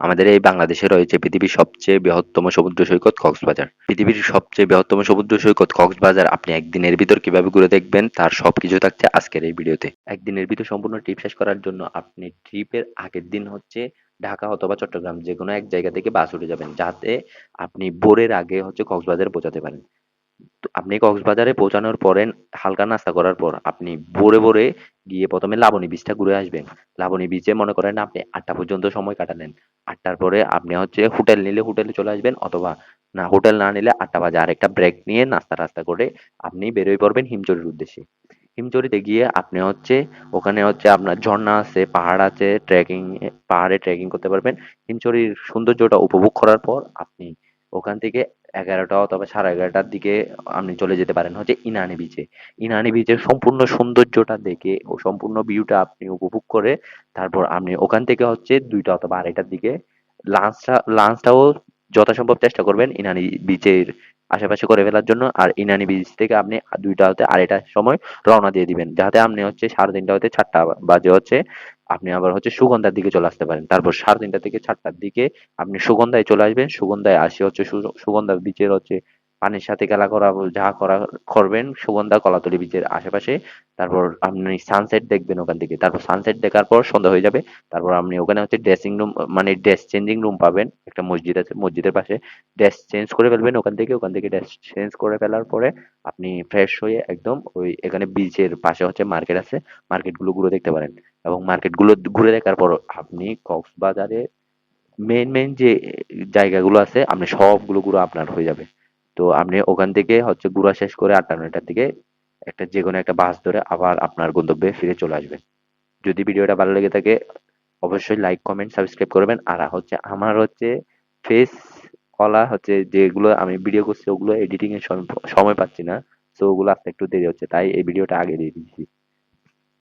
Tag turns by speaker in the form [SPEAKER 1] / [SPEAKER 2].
[SPEAKER 1] আমাদের এই বাংলাদেশে রয়েছে পৃথিবীর সবচেয়ে বৃহত্তম সমুদ্র সৈকত কক্সবাজার। পৃথিবীর সবচেয়ে বৃহত্তম সমুদ্র সৈকত কক্সবাজার, আপনি একদিনের ভিতর কীভাবে ঘুরে দেখবেন তার সবকিছু থাকছে আজকের এই ভিডিওতে। একদিনের ভিতর সম্পূর্ণ ট্রিপ শেষ করার জন্য আপনি ট্রিপের আগের দিন হচ্ছে ঢাকা অথবা চট্টগ্রাম যে কোনো এক জায়গা থেকে বাস উঠে যাবেন, যাতে আপনি ভোরের আগে হচ্ছে কক্সবাজার পৌঁছাতে পারেন। আপনি কক্সবাজারে পৌঁছানোর পরে হালকা নাস্তা করার পর আপনি ভোরে ভোরে গিয়ে প্রথমে লাবণী বীচটা ঘুরে আসবেন। লাবণী বীচে মনে করেন আপনি আটটা পর্যন্ত সময় কাটালেন। আটটার পরে আপনি হচ্ছে হোটেল নিলে হোটেলে চলে আসবেন অথবা না, হোটেল না নিলে আটটা বাজে। আরেকটা ব্রেক নিয়ে নাস্তা টাস্তা করে আপনি বেরোয় পড়বেন হিমচরের উদ্দেশ্যে। হিমচরিতে গিয়ে আপনি হচ্ছে ওখানে হচ্ছে আপনার ঝর্ণা আছে, পাহাড় আছে ট্রেকিং পাহাড়ে ট্রেকিং করতে পারবেন। হিমচরির সৌন্দর্যটা উপভোগ করার পর আপনি ওখান থেকে এগারোটা অথবা সাড়ে এগারোটার দিকে আপনি চলে যেতে পারেন হচ্ছে ইনানি বিচে ইনানি বিচের সম্পূর্ণ সৌন্দর্যটা দেখে ও সম্পূর্ণ ভিউটা আপনি উপভোগ করে তারপর আপনি ওখান থেকে হচ্ছে দুইটা অথবা আড়াইটার দিকে লাঞ্চটা লাঞ্চটাও যথাসম্ভব চেষ্টা করবেন ইনানি বিচের আশেপাশে করে ফেলার জন্য। আর ইনানি বিচ থেকে আপনি দুইটা হতে আড়াইটার সময় রওনা দিয়ে দিবেন। যাতে আপনি হচ্ছে সাড়ে তিনটা হতে চারটা বাজে হচ্ছে আপনি আবার হচ্ছে সুগন্ধার দিকে চলে আসতে পারেন। তারপর সাড়ে তিনটা থেকে চারটার দিকে আপনি সুগন্ধায় চলে আসবেন। সুগন্ধায় আসে হচ্ছে সুগন্ধার সুগন্ধা বিচের হচ্ছে পানির সাথে খেলা করা যা করা, করবেন, সুগন্ধা কলাতলি বিচের আশেপাশে। তারপর আপনি সানসেট দেখবেন ওখান থেকে। তারপর সানসেট দেখার পর সন্ধ্যা হয়ে যাবে। তারপর আপনি ওখানে হচ্ছে ড্রেসিং রুম মানে ড্রেস চেঞ্জিং রুম পাবেন। একটা মসজিদ আছে, মসজিদের পাশে। ড্রেস চেঞ্জ করে ফেলবেন ওখান থেকে। ওখান থেকে ড্রেস চেঞ্জ করে ফেলার পরে আপনি ফ্রেশ হয়ে একদম ওই এখানে বিচের পাশে হচ্ছে মার্কেট আছে। মার্কেটগুলো ঘুরে দেখতে পারেন। এবং মার্কেটগুলো ঘুরে দেখার পর আপনি কক্সবাজারে মেন মেন যে জায়গাগুলো আছে, আপনি সবগুলো ঘুরে আপনার হয়ে যাবে। তো আপনি ওখান থেকে হচ্ছে ঘুরা শেষ করে আটটা নয়টার দিকে একটা যে কোনো একটা বাস ধরে আবার আপনার গন্তব্যে ফিরে চলে আসবেন। যদি ভিডিওটা ভালো লেগে থাকে, অবশ্যই লাইক কমেন্ট সাবস্ক্রাইব করবেন। আর হচ্ছে আমার হচ্ছে ফেস কলা হচ্ছে যেগুলো আমি ভিডিও করছি, ওগুলো এডিটিং এর সম- সময় পাচ্ছি না। তো ওগুলো আসতে একটু দেরি হচ্ছে, তাই এই ভিডিওটা আগে দিয়ে দিচ্ছি